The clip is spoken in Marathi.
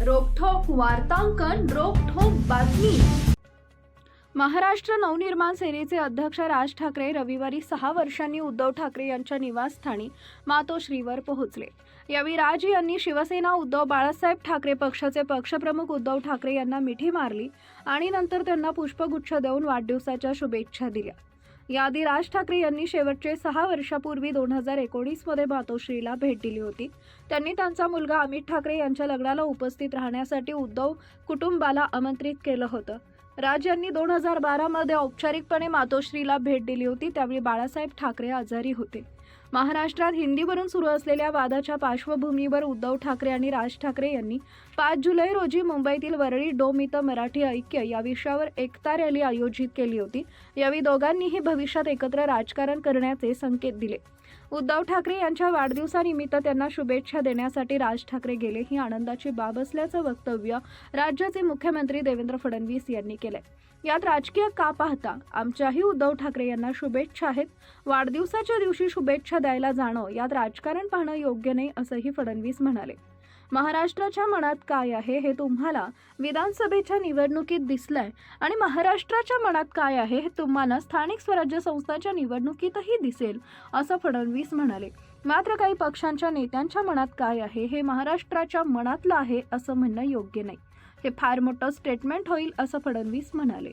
वार्तांकन रोखोक बातमी. महाराष्ट्र नवनिर्माण सेनेचे अध्यक्ष राज ठाकरे रविवारी सहा वर्षांनी उद्धव ठाकरे यांच्या निवासस्थानी मातोश्रीवर पोहोचले. यावेळी राज यांनी शिवसेना उद्धव बाळासाहेब ठाकरे पक्षाचे पक्षप्रमुख उद्धव ठाकरे यांना मिठी मारली आणि नंतर त्यांना पुष्पगुच्छ देऊन वाढदिवसाच्या शुभेच्छा दिल्या. याआधी राज ठाकरे यांनी शेवटचे सहा वर्षापूर्वी दोन हजार एकोणीसमध्ये मातोश्रीला भेट दिली होती. त्यांनी त्यांचा मुलगा अमित ठाकरे यांच्या लग्नाला उपस्थित राहण्यासाठी उद्धव कुटुंबाला आमंत्रित केलं होतं. राज यांनी दोन हजार बारामध्ये औपचारिकपणे मातोश्रीला भेट दिली होती त्यावेळी बाळासाहेब ठाकरे आजारी होते. महाराष्ट्रात हिंदीवरून सुरू असलेल्या वादाच्या पार्श्वभूमीवर उद्धव ठाकरे आणि राज ठाकरे यांनी पाच जुलै रोजी मुंबईतील वरळी डोम इथं मराठी ऐक्य या विषयावर एकता रॅली आयोजित केली होती. यावेळी दोघांनीही भविष्यात एकत्र राजकारण करण्याचे संकेत दिले. उद्धव ठाकरे यांच्या वाढदिवसानिमित्त त्यांना शुभेच्छा देण्यासाठी राज ठाकरे गेले ही आनंदाची बाब असल्याचं वक्तव्य राज्याचे मुख्यमंत्री देवेंद्र फडणवीस यांनी केलंय. यात राजकीय का पाहता आमच्याही उद्धव ठाकरे यांना शुभेच्छा आहेत. वाढदिवसाच्या दिवशी शुभेच्छा द्यायला जाणं यात राजकारण पाहणं योग्य नाही असंही फडणवीस म्हणाले. महाराष्ट्राच्या मनात काय आहे हे तुम्हाला विधानसभेच्या निवडणुकीत दिसलंय आणि महाराष्ट्राच्या मनात काय आहे हे तुम्हाला स्थानिक स्वराज्य संस्थांच्या निवडणुकीतही दिसेल असं फडणवीस म्हणाले. मात्र काही पक्षांच्या नेत्यांच्या मनात काय आहे हे महाराष्ट्राच्या मनातलं आहे असं म्हणणं योग्य नाही. हे फार मोठं स्टेटमेंट होईल असं फडणवीस म्हणाले.